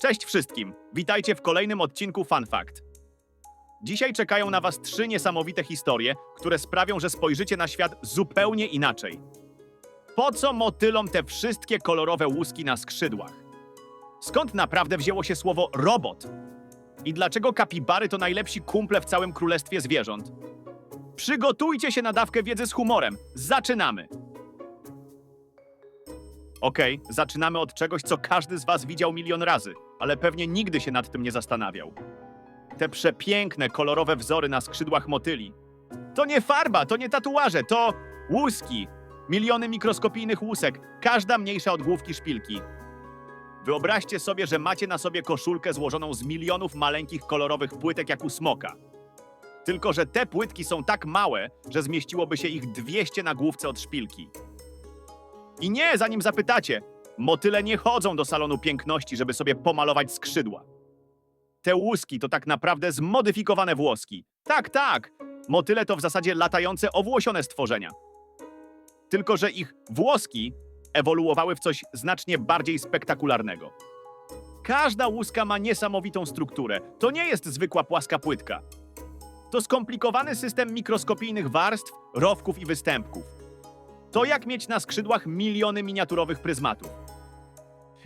Cześć wszystkim. Witajcie w kolejnym odcinku Fun Fact. Dzisiaj czekają na Was trzy niesamowite historie, które sprawią, że spojrzycie na świat zupełnie inaczej. Po co motylom te wszystkie kolorowe łuski na skrzydłach? Skąd naprawdę wzięło się słowo robot? I dlaczego kapibary to najlepsi kumple w całym królestwie zwierząt? Przygotujcie się na dawkę wiedzy z humorem. Zaczynamy! Okej, zaczynamy od czegoś, co każdy z Was widział milion razy, ale pewnie nigdy się nad tym nie zastanawiał. Te przepiękne, kolorowe wzory na skrzydłach motyli. To nie farba, to nie tatuaże, to łuski. Miliony mikroskopijnych łusek, każda mniejsza od główki szpilki. Wyobraźcie sobie, że macie na sobie koszulkę złożoną z milionów maleńkich kolorowych płytek jak u smoka. Tylko, że te płytki są tak małe, że zmieściłoby się ich 200 na główce od szpilki. I nie, zanim zapytacie, motyle nie chodzą do salonu piękności, żeby sobie pomalować skrzydła. Te łuski to tak naprawdę zmodyfikowane włoski. Tak, tak, motyle to w zasadzie latające, owłosione stworzenia. Tylko, że ich włoski ewoluowały w coś znacznie bardziej spektakularnego. Każda łuska ma niesamowitą strukturę. To nie jest zwykła płaska płytka. To skomplikowany system mikroskopijnych warstw, rowków i występków. To jak mieć na skrzydłach miliony miniaturowych pryzmatów.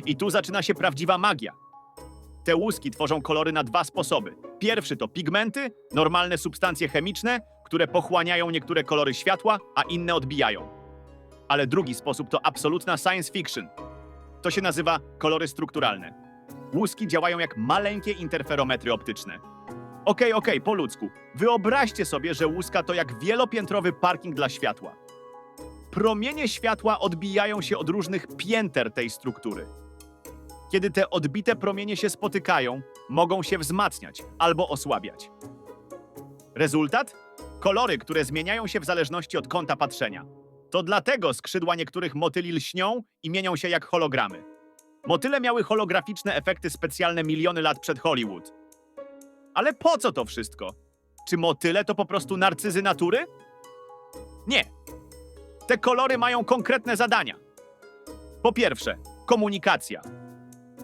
I tu zaczyna się prawdziwa magia. Te łuski tworzą kolory na dwa sposoby. Pierwszy to pigmenty, normalne substancje chemiczne, które pochłaniają niektóre kolory światła, a inne odbijają. Ale drugi sposób to absolutna science fiction. To się nazywa kolory strukturalne. Łuski działają jak maleńkie interferometry optyczne. Okej, okej, po ludzku. Wyobraźcie sobie, że łuska to jak wielopiętrowy parking dla światła. Promienie światła odbijają się od różnych pięter tej struktury. Kiedy te odbite promienie się spotykają, mogą się wzmacniać albo osłabiać. Rezultat? Kolory, które zmieniają się w zależności od kąta patrzenia. To dlatego skrzydła niektórych motyli lśnią i mienią się jak hologramy. Motyle miały holograficzne efekty specjalne miliony lat przed Hollywood. Ale po co to wszystko? Czy motyle to po prostu narcyzy natury? Nie. Te kolory mają konkretne zadania. Po pierwsze, komunikacja.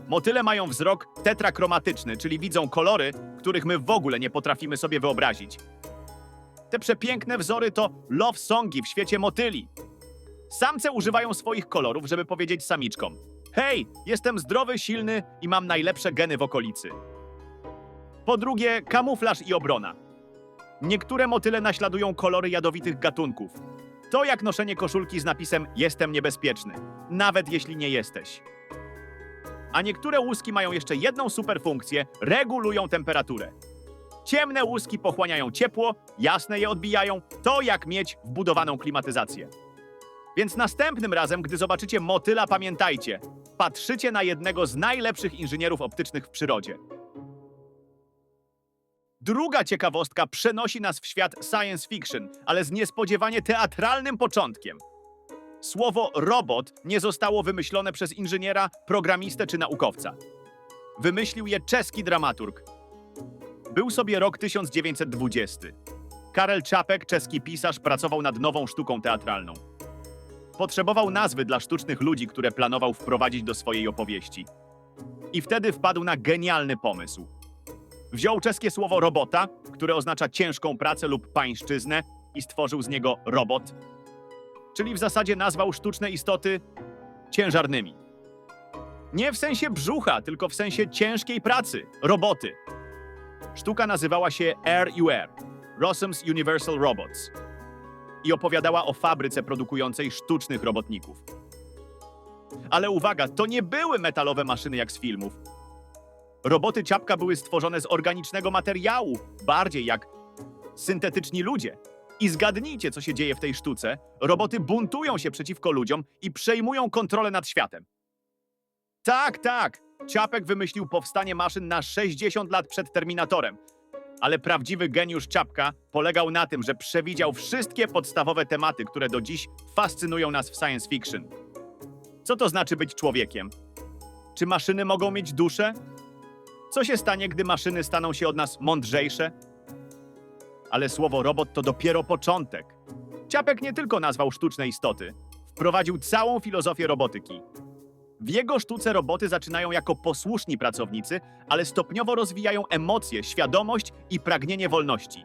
Motyle mają wzrok tetrakromatyczny, czyli widzą kolory, których my w ogóle nie potrafimy sobie wyobrazić. Te przepiękne wzory to love songi w świecie motyli. Samce używają swoich kolorów, żeby powiedzieć samiczkom: Hej, jestem zdrowy, silny i mam najlepsze geny w okolicy. Po drugie, kamuflaż i obrona. Niektóre motyle naśladują kolory jadowitych gatunków. To jak noszenie koszulki z napisem Jestem niebezpieczny, nawet jeśli nie jesteś. A niektóre łuski mają jeszcze jedną super funkcję regulują temperaturę. Ciemne łuski pochłaniają ciepło, jasne je odbijają. To jak mieć wbudowaną klimatyzację. Więc następnym razem, gdy zobaczycie motyla, pamiętajcie, patrzycie na jednego z najlepszych inżynierów optycznych w przyrodzie. Druga ciekawostka przenosi nas w świat science fiction, ale z niespodziewanie teatralnym początkiem. Słowo robot nie zostało wymyślone przez inżyniera, programistę czy naukowca. Wymyślił je czeski dramaturg. Był sobie rok 1920. Karel Czapek, czeski pisarz, pracował nad nową sztuką teatralną. Potrzebował nazwy dla sztucznych ludzi, które planował wprowadzić do swojej opowieści. I wtedy wpadł na genialny pomysł. Wziął czeskie słowo robota, które oznacza ciężką pracę lub pańszczyznę, i stworzył z niego robot, czyli w zasadzie nazwał sztuczne istoty ciężarnymi. Nie w sensie brzucha, tylko w sensie ciężkiej pracy, roboty. Sztuka nazywała się RUR, Rossum's Universal Robots, i opowiadała o fabryce produkującej sztucznych robotników. Ale uwaga, to nie były metalowe maszyny jak z filmów. Roboty ciapka były stworzone z organicznego materiału, bardziej jak syntetyczni ludzie. I zgadnijcie, co się dzieje w tej sztuce. Roboty buntują się przeciwko ludziom i przejmują kontrolę nad światem. Tak, tak. Ciapek wymyślił powstanie maszyn na 60 lat przed Terminatorem. Ale prawdziwy geniusz Ciapka polegał na tym, że przewidział wszystkie podstawowe tematy, które do dziś fascynują nas w science fiction. Co to znaczy być człowiekiem? Czy maszyny mogą mieć duszę? Co się stanie, gdy maszyny staną się od nas mądrzejsze? Ale słowo robot to dopiero początek. Ciapek nie tylko nazwał sztuczne istoty. Wprowadził całą filozofię robotyki. W jego sztuce roboty zaczynają jako posłuszni pracownicy, ale stopniowo rozwijają emocje, świadomość i pragnienie wolności.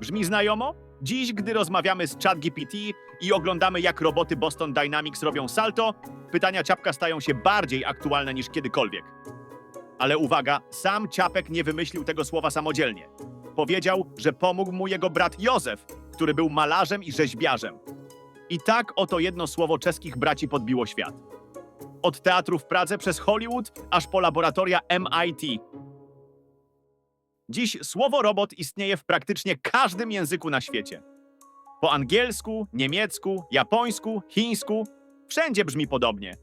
Brzmi znajomo? Dziś, gdy rozmawiamy z ChatGPT i oglądamy, jak roboty Boston Dynamics robią salto, pytania Ciapka stają się bardziej aktualne niż kiedykolwiek. Ale uwaga, sam Ciapek nie wymyślił tego słowa samodzielnie. Powiedział, że pomógł mu jego brat Józef, który był malarzem i rzeźbiarzem. I tak oto jedno słowo czeskich braci podbiło świat. Od teatru w Pradze przez Hollywood aż po laboratoria MIT. Dziś słowo robot istnieje w praktycznie każdym języku na świecie. Po angielsku, niemiecku, japońsku, chińsku wszędzie brzmi podobnie.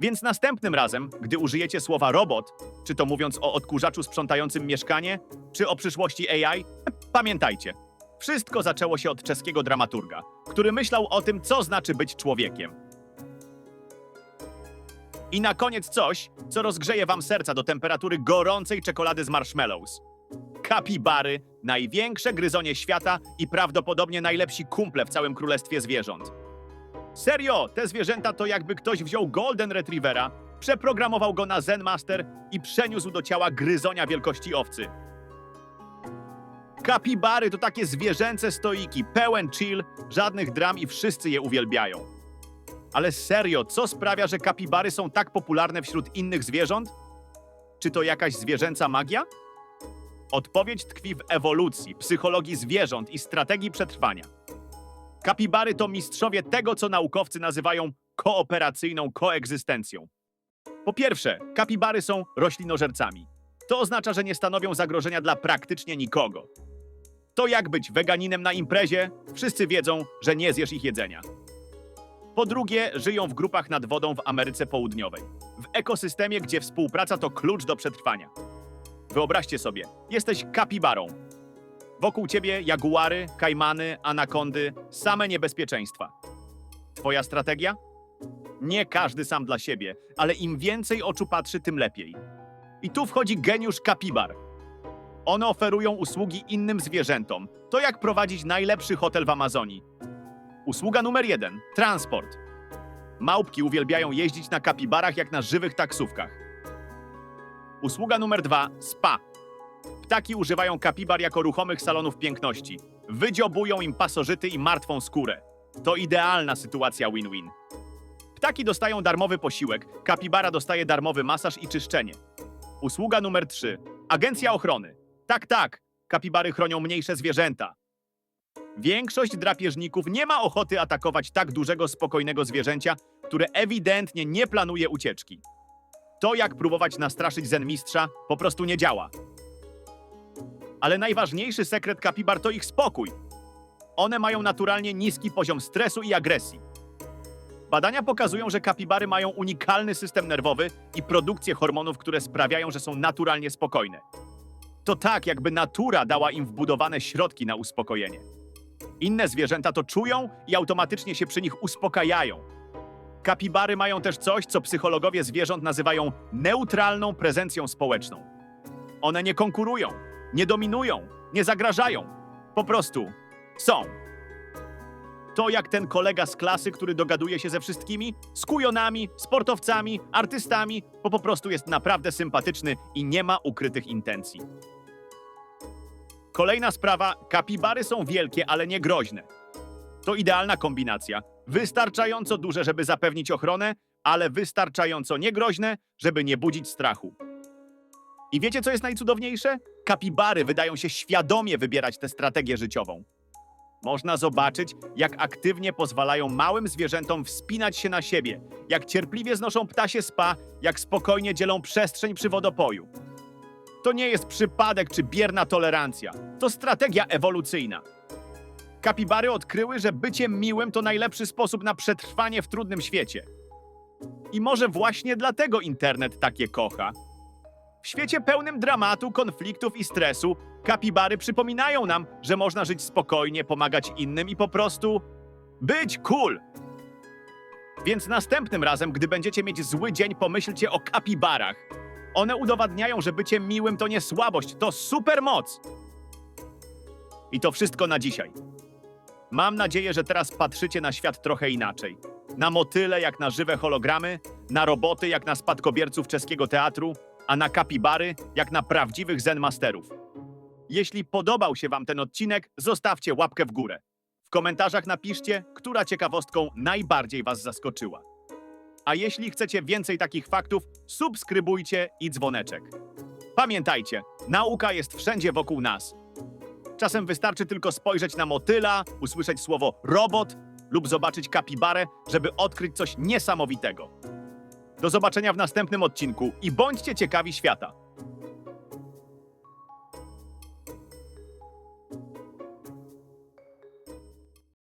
Więc następnym razem, gdy użyjecie słowa robot, czy to mówiąc o odkurzaczu sprzątającym mieszkanie, czy o przyszłości AI, pamiętajcie, wszystko zaczęło się od czeskiego dramaturga, który myślał o tym, co znaczy być człowiekiem. I na koniec coś, co rozgrzeje wam serca do temperatury gorącej czekolady z marshmallows. Kapibary, największe gryzonie świata i prawdopodobnie najlepsi kumple w całym królestwie zwierząt. Serio, te zwierzęta to jakby ktoś wziął Golden Retrievera, przeprogramował go na Zen Master i przeniósł do ciała gryzonia wielkości owcy. Kapibary to takie zwierzęce stoiki, pełen chill, żadnych dram i wszyscy je uwielbiają. Ale serio, co sprawia, że kapibary są tak popularne wśród innych zwierząt? Czy to jakaś zwierzęca magia? Odpowiedź tkwi w ewolucji, psychologii zwierząt i strategii przetrwania. Kapibary to mistrzowie tego, co naukowcy nazywają kooperacyjną koegzystencją. Po pierwsze, kapibary są roślinożercami. To oznacza, że nie stanowią zagrożenia dla praktycznie nikogo. To jak być weganinem na imprezie, wszyscy wiedzą, że nie zjesz ich jedzenia. Po drugie, żyją w grupach nad wodą w Ameryce Południowej, w ekosystemie, gdzie współpraca to klucz do przetrwania. Wyobraźcie sobie, jesteś kapibarą. Wokół ciebie jaguary, kajmany, anakondy, same niebezpieczeństwa. Twoja strategia? Nie każdy sam dla siebie, ale im więcej oczu patrzy, tym lepiej. I tu wchodzi geniusz kapibar. One oferują usługi innym zwierzętom. To jak prowadzić najlepszy hotel w Amazonii. Usługa numer jeden transport. Małpki uwielbiają jeździć na kapibarach jak na żywych taksówkach. Usługa numer dwa spa. Ptaki używają kapibar jako ruchomych salonów piękności. Wydziobują im pasożyty i martwą skórę. To idealna sytuacja win-win. Ptaki dostają darmowy posiłek, kapibara dostaje darmowy masaż i czyszczenie. Usługa numer 3. Agencja ochrony. Tak, tak, kapibary chronią mniejsze zwierzęta. Większość drapieżników nie ma ochoty atakować tak dużego, spokojnego zwierzęcia, które ewidentnie nie planuje ucieczki. To, jak próbować nastraszyć zen mistrza, po prostu nie działa. Ale najważniejszy sekret kapibar to ich spokój. One mają naturalnie niski poziom stresu i agresji. Badania pokazują, że kapibary mają unikalny system nerwowy i produkcję hormonów, które sprawiają, że są naturalnie spokojne. To tak, jakby natura dała im wbudowane środki na uspokojenie. Inne zwierzęta to czują i automatycznie się przy nich uspokajają. Kapibary mają też coś, co psychologowie zwierząt nazywają neutralną prezencją społeczną. One nie konkurują, nie dominują, nie zagrażają. Po prostu są. To jak ten kolega z klasy, który dogaduje się ze wszystkimi, z kujonami, sportowcami, artystami, bo po prostu jest naprawdę sympatyczny i nie ma ukrytych intencji. Kolejna sprawa, kapibary są wielkie, ale nie groźne. To idealna kombinacja. Wystarczająco duże, żeby zapewnić ochronę, ale wystarczająco niegroźne, żeby nie budzić strachu. I wiecie, co jest najcudowniejsze? Kapibary wydają się świadomie wybierać tę strategię życiową. Można zobaczyć, jak aktywnie pozwalają małym zwierzętom wspinać się na siebie, jak cierpliwie znoszą ptasie spa, jak spokojnie dzielą przestrzeń przy wodopoju. To nie jest przypadek czy bierna tolerancja, to strategia ewolucyjna. Kapibary odkryły, że bycie miłym to najlepszy sposób na przetrwanie w trudnym świecie. I może właśnie dlatego internet takie kocha. W świecie pełnym dramatu, konfliktów i stresu, kapibary przypominają nam, że można żyć spokojnie, pomagać innym i po prostu być cool. Więc następnym razem, gdy będziecie mieć zły dzień, pomyślcie o kapibarach. One udowadniają, że bycie miłym to nie słabość, to supermoc. I to wszystko na dzisiaj. Mam nadzieję, że teraz patrzycie na świat trochę inaczej. Na motyle jak na żywe hologramy, na roboty jak na spadkobierców czeskiego teatru, a na kapibary jak na prawdziwych zen masterów. Jeśli podobał się Wam ten odcinek, zostawcie łapkę w górę. W komentarzach napiszcie, która ciekawostką najbardziej Was zaskoczyła. A jeśli chcecie więcej takich faktów, subskrybujcie i dzwoneczek. Pamiętajcie, nauka jest wszędzie wokół nas. Czasem wystarczy tylko spojrzeć na motyla, usłyszeć słowo robot lub zobaczyć kapibarę, żeby odkryć coś niesamowitego. Do zobaczenia w następnym odcinku i bądźcie ciekawi świata.